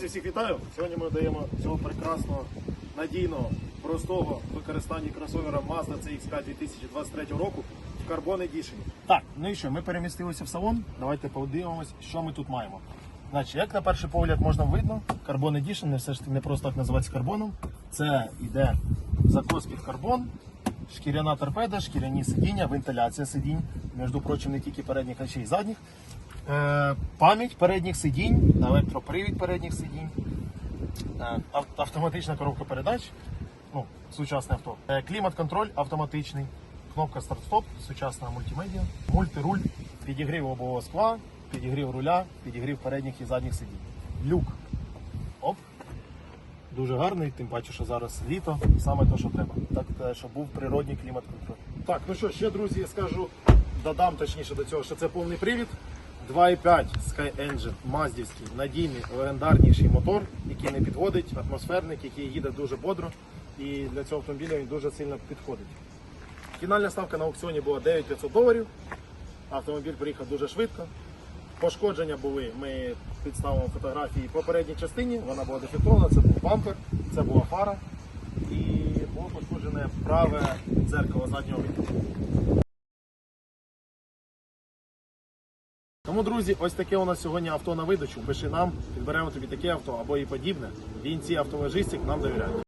Друзі, всіх вітаю! Сьогодні ми даємо цього прекрасного, надійного, простого використання кросовера Mazda CX-5 2023 року в Carbon Edition. Так, ну і що, ми перемістилися в салон. Давайте подивимось, що ми тут маємо. Значить, як на перший погляд можна видно, Carbon Edition не все ж не просто так називається карбоном. Це йде закос під карбон, шкіряна торпеда, шкіряні сидіння, вентиляція сидінь, між прочим, не тільки передніх, а ще й задніх. Е, пам'ять передніх сидінь, електропривід передніх сидінь, е, автоматична коробка передач, ну, сучасне авто, Е, клімат-контроль автоматичний, кнопка старт-стоп, сучасна мультимедіа, мультируль, підігрів лобового скла, підігрів руля, підігрів передніх і задніх сидінь. Люк. Оп. Дуже гарний, тим паче, що зараз літо, саме те, що треба. Так, щоб був природній клімат-контроль. Так, ну що, ще, друзі, скажу, додам точніше до цього, що це повний привід. 2,5 SkyEngine, маздівський, надійний, легендарніший мотор, який не підводить, атмосферник, який їде дуже бодро. І для цього автомобіля він дуже сильно підходить. Фінальна ставка на аукціоні була 9500 доларів. Автомобіль приїхав дуже швидко. Пошкодження були, ми підставимо фотографії по передній частині, вона була дефектована, це був бампер, це була фара і було пошкоджене праве дзеркало заднього віду. Тому, друзі, ось таке у нас сьогодні авто на видачу. Пиши нам, підберемо тобі таке авто або і подібне. Він ці автолежистик нам довіряють.